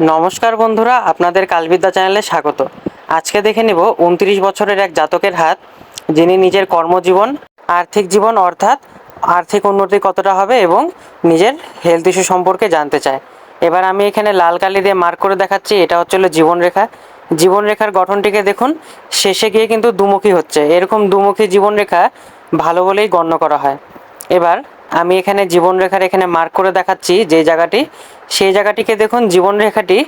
নমস্কার বন্ধুরা, আপনাদের কালবিদ্যা চ্যানেলে স্বাগত। আজকে দেখে নেব উনত্রিশ বছরের এক জাতকের হাত, যিনি নিজের কর্মজীবন, আর্থিক জীবন অর্থাৎ আর্থিক উন্নতি কতটা হবে এবং নিজের হেলথ ইস্যু সম্পর্কে জানতে চায়। এবার আমি এখানে লাল কালি দিয়ে মার্ক করে দেখাচ্ছি, এটা হচ্ছে হলো জীবনরেখা। জীবনরেখার গঠনটিকে দেখুন, শেষে গিয়ে কিন্তু দুমুখী হচ্ছে। এরকম দুমুখী জীবনরেখা ভালো বলেই গণ্য করা হয়। এবার আমি এখানে জীবনরেখার এখানে মার্ক করে দেখাচ্ছি যে জায়গাটি। সেই জায়গাটিকে দেখুন, জীবনরেখাটি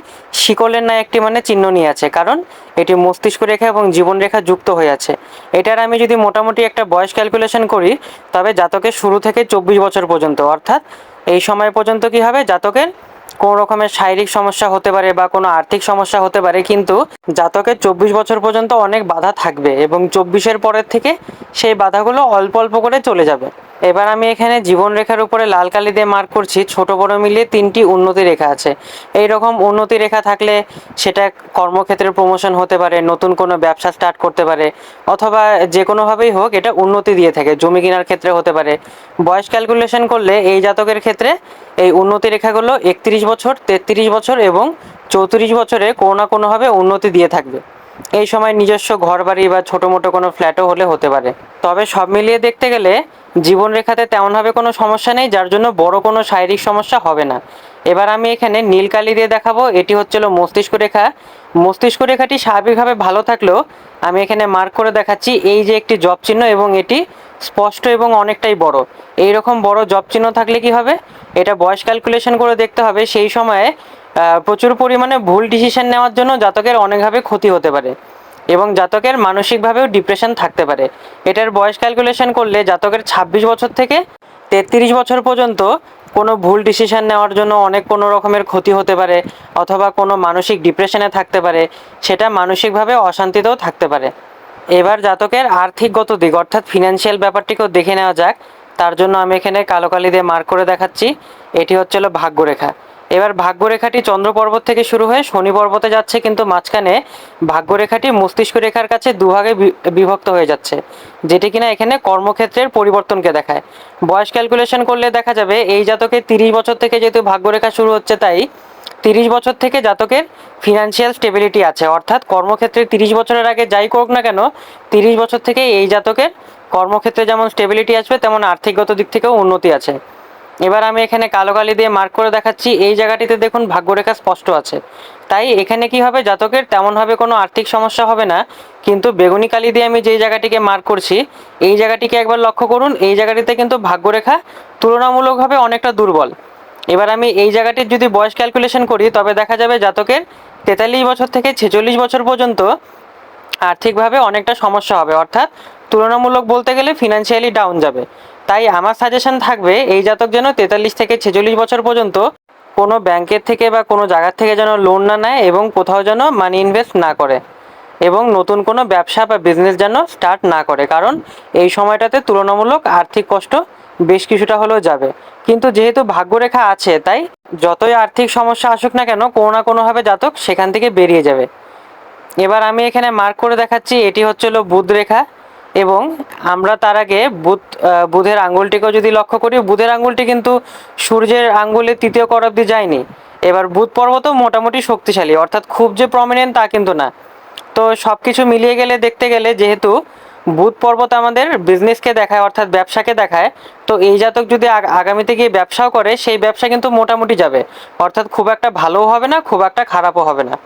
শিকলের ন্যায় একটি মানে চিহ্ন নিয়ে আছে, কারণ এটি মস্তিষ্ক রেখা এবং জীবনরেখা যুক্ত হয়ে আছে। এটার আমি যদি মোটামুটি একটা বয়স ক্যালকুলেশন করি, তবে জাতকের শুরু থেকে চব্বিশ বছর পর্যন্ত, অর্থাৎ এই সময় পর্যন্ত কি হবে? জাতকের কোনো রকমের শারীরিক সমস্যা হতে পারে বা কোনো আর্থিক সমস্যা হতে পারে, কিন্তু জাতকের চব্বিশ বছর পর্যন্ত অনেক বাধা থাকবে এবং চব্বিশের পরের থেকে সেই বাধাগুলো অল্প অল্প করে চলে যাবে। এবার আমি এখানে জীবনরেখার উপরে লাল কালি দিয়ে মার্ক করছি। ছোট বড় মিলিয়ে তিনটি উন্নতি রেখা আছে। এই রকম উন্নতি রেখা থাকলে সেটা কর্মক্ষেত্রে প্রমোশন হতে পারে, নতুন কোনো ব্যবসা স্টার্ট করতে পারে, অথবা যে কোনোভাবেই হোক এটা উন্নতি দিয়ে থাকে, জমি কেনার ক্ষেত্রে হতে পারে। বয়স ক্যালকুলেশন করলে এই জাতকের ক্ষেত্রে এই উন্নতি রেখাগুলো একত্রিশ বছর, তেত্রিশ বছর এবং চৌত্রিশ বছরে কোনো না কোনোভাবে উন্নতি দিয়ে থাকবে। এই সময় নিজস্ব ঘর বাড়ি বা ছোটো মোটো কোনো ফ্ল্যাটও হলে হতে পারে। তবে সব মিলিয়ে দেখতে গেলে জীবনরেখাতে তেমনভাবে কোনো সমস্যা নেই, যার জন্য বড় কোনো শারীরিক সমস্যা হবে না। এবার আমি এখানে নীলকালি দিয়ে দেখাবো। এটি হচ্ছিল মস্তিষ্ক রেখা। মস্তিষ্ক রেখাটি স্বাভাবিকভাবে ভালো থাকলেও আমি এখানে মার্ক করে দেখাচ্ছি এই যে একটি জব চিহ্ন এবং এটি স্পষ্ট এবং অনেকটাই বড়। এই রকম বড় জব চিহ্ন থাকলে কি হবে? এটা বয়স ক্যালকুলেশন করে দেখতে হবে। সেই সময়ে প্রচুর পরিমাণে ভুল ডিসিশন নেওয়ার জন্য জাতকের অনেকভাবে ক্ষতি হতে পারে এবং জাতকের মানসিকভাবেও ডিপ্রেশন থাকতে পারে। এটার বয়স ক্যালকুলেশন করলে জাতকের ছাব্বিশ বছর থেকে তেত্রিশ বছর পর্যন্ত কোনো ভুল ডিসিশন নেওয়ার জন্য অনেক কোনো রকমের ক্ষতি হতে পারে অথবা কোনো মানসিক ডিপ্রেশনে থাকতে পারে, সেটা মানসিকভাবে অশান্তিতেও থাকতে পারে। এবার জাতকের আর্থিকগত দিক, অর্থাৎ ফিনান্সিয়াল ব্যাপারটিকেও দেখে নেওয়া যাক। তার জন্য আমি এখানে কালো কালি দিয়ে মার্ক করে দেখাচ্ছি। এটি হচ্ছে হলো ভাগ্যরেখা। এবার ভাগ্যরেখাটি চন্দ্র পর্বত থেকে শুরু হয়ে শনি পর্বতে যাচ্ছে, কিন্তু মাঝখানে ভাগ্যরেখাটি মস্তিষ্ক রেখার কাছে দুভাগে বিভক্ত হয়ে যাচ্ছে, যেটি কিনা এখানে কর্মক্ষেত্রের পরিবর্তনকে দেখায়। বয়স ক্যালকুলেশন করলে দেখা যাবে এই জাতকের তিরিশ বছর থেকে যেহেতু ভাগ্যরেখা শুরু হচ্ছে, তাই তিরিশ বছর থেকে জাতকের ফিনান্সিয়াল স্টেবিলিটি আছে। অর্থাৎ কর্মক্ষেত্রে তিরিশ বছরের আগে যাই করুক না কেন, তিরিশ বছর থেকে এই জাতকের কর্মক্ষেত্রে যেমন স্টেবিলিটি আসবে, তেমন আর্থিকগত দিক থেকেও উন্নতি আছে। এবার আমি এখানে কালো কালি দিয়ে মার্ক করে দেখাচ্ছি। এই জায়গাটিতে দেখুন ভাগ্যরেখা স্পষ্ট আছে। তাই এখানে কি হবে? জাতকের তেমনভাবে কোনো আর্থিক সমস্যা হবে না। কিন্তু বেগুনি কালি দিয়ে আমি যেই জায়গাটিকে মার্ক করছি, এই জায়গাটিকে একবার লক্ষ্য করুন। এই জায়গাটিতে কিন্তু ভাগ্যরেখা তুলনামূলকভাবে অনেকটা দুর্বল। এবার আমি এই জায়গাটির যদি বয়স ক্যালকুলেশন করি, তবে দেখা যাবে জাতকের তেতাল্লিশ বছর থেকে ছেচল্লিশ বছর পর্যন্ত আর্থিকভাবে অনেকটা সমস্যা হবে। অর্থাৎ তুলনামূলক বলতে গেলে ফিনান্সিয়ালি ডাউন যাবে। তাই আমার সাজেশন থাকবে, এই জাতক যেন তেতাল্লিশ থেকে ছেচল্লিশ বছর পর্যন্ত কোনো ব্যাংকের থেকে বা কোনো জায়গার থেকে যেন লোন না নেয় এবং কোথাও যেন মানি ইনভেস্ট না করে এবং নতুন কোনো ব্যবসা বা বিজনেস যেন স্টার্ট না করে। কারণ এই সময়টাতে তুলনামূলক আর্থিক কষ্ট বেশ কিছুটা হলেও যাবে। কিন্তু যেহেতু ভাগ্যরেখা আছে, তাই যতই আর্থিক সমস্যা আসুক না কেন, কোনো না কোনোভাবে জাতক সেখান থেকে বেরিয়ে যাবে। এবার আমি এখানে মার্ক করে দেখাচ্ছি, এটি হচ্ছিল বুধ রেখা এবং আমরা তার আগে বুধ বুধের আঙ্গুলটিকেও যদি লক্ষ্য করি, বুধের আঙ্গুলটি কিন্তু সূর্যের আঙ্গুলের তৃতীয় কর অব্দি যায়নি। এবার বুধ পর্বতও মোটামুটি শক্তিশালী, অর্থাৎ খুব যে প্রমিনেন্ট তা কিন্তু না। তো সব কিছু মিলিয়ে গেলে, দেখতে গেলে যেহেতু বুধ পর্বত আমাদের বিজনেসকে দেখায়, অর্থাৎ ব্যবসাকে দেখায়, তো এই জাতক যদি আগ- আগামীতে গিয়ে ব্যবসাও করে, সেই ব্যবসা কিন্তু মোটামুটি যাবে। অর্থাৎ খুব একটা ভালোও হবে না, খুব একটা খারাপও হবে না।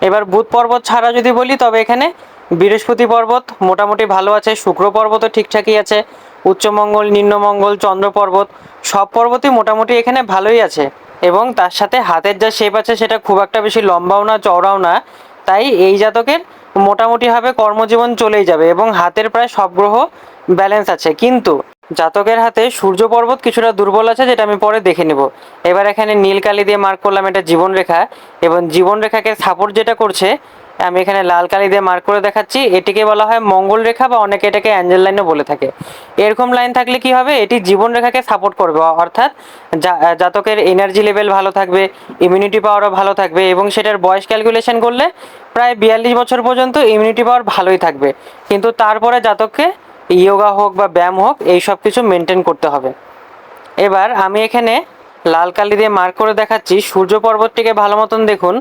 এবার বুধ পর্বত ছাড়া যদি বলি, তবে এখানে বৃহস্পতি পর্বত মোটামুটি ভালো আছে, শুক্র পর্বতও ঠিকঠাকই আছে উচ্চমঙ্গল নিম্নমঙ্গল চন্দ্র পর্বত, সব পর্বতই মোটামুটি এখানে ভালোই আছে এবং তার সাথে হাতের যা শেপ আছে সেটা খুব একটা বেশি লম্বাও না, চওড়াও না, তাই এই জাতকের মোটামুটিভাবে কর্মজীবন চলেই যাবে এবং হাতের প্রায় সব গ্রহ ব্যালেন্স আছে। কিন্তু জাতকের হাতে সূর্য পর্বত কিছুটা দুর্বল আছে যেটা আমি পরে দেখে নিব। এবার এখানে নীল কালি দিয়ে মার্ক করলাম এটা জীবনরেখা এবং জীবনরেখাকে সাপোর্ট যেটা করছে আমি এখানে লাল কালি দিয়ে মার্ক করে দেখাচ্ছি। এটিকে বলা হয় মঙ্গল রেখা বা অনেকে এটাকে অ্যাঞ্জেল লাইনও বলে থাকে। এরকম লাইন থাকলে কি হবে? এটি জীবন রেখাকে সাপোর্ট করবে, অর্থাৎ জাতকের এনার্জি লেভেল ভালো থাকবে ইমিউনিটি পাওয়ারও ভালো থাকবে এবং সেটার বয়স ক্যালকুলেশন করলে প্রায় বিয়াল্লিশ বছর পর্যন্ত ইমিউনিটি পাওয়ার ভালোই থাকবে। কিন্তু তারপরে জাতককে ইয়োগা হোক বা ব্যায়াম হোক, এই সব কিছু মেনটেন করতে হবে। এবার আমি এখানে লাল কালি দিয়ে মার্ক করে দেখাচ্ছি। সূর্য পর্বতটিকে ভালো মতন দেখুন।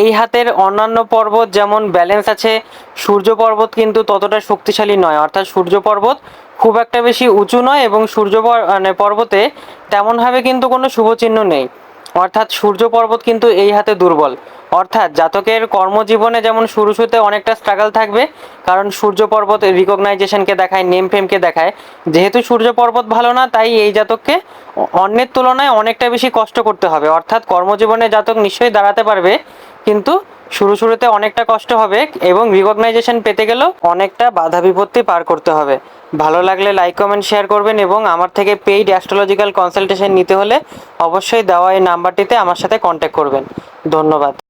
এই হাতের অন্যান্য পর্বত যেমন ব্যালেন্স আছে, সূর্য পর্বত কিন্তু ততটা শক্তিশালী নয়। অর্থাৎ সূর্য পর্বত খুব একটা বেশি উঁচু নয় এবং সূর্য মানে পর্বতে তেমনভাবে কিন্তু কোনো শুভচিহ্ন নেই। অর্থাৎ সূর্য পর্বত কিন্তু এই হাতে দুর্বল। অর্থাৎ জাতকের কর্মজীবনে যেমন শুরু শুরুতে অনেকটা স্ট্রাগল থাকবে, কারণ সূর্য পর্বত রিকগনাইজেশনকে দেখায় নেম ফেমকে দেখায়। যেহেতু সূর্য পর্বত ভালো না, তাই এই জাতককে অন্যের তুলনায় অনেকটা বেশি কষ্ট করতে হবে। অর্থাৎ কর্মজীবনে জাতক নিশ্চয়ই দাঁড়াতে পারবে, কিন্তু শুরু শুরুতে অনেকটা কষ্ট হবে এবং রিকগনাইজেশন পেতে গেলেও অনেকটা বাধা বিপত্তি পার করতে হবে। ভালো লাগলে লাইক কমেন্ট শেয়ার করবেন এবং আমার থেকে পেইড অ্যাস্ট্রোলজিক্যাল কনসালটেশন নিতে হলে অবশ্যই দেওয়া এই নাম্বারটিতে আমার সাথে কন্ট্যাক্ট করবেন। ধন্যবাদ।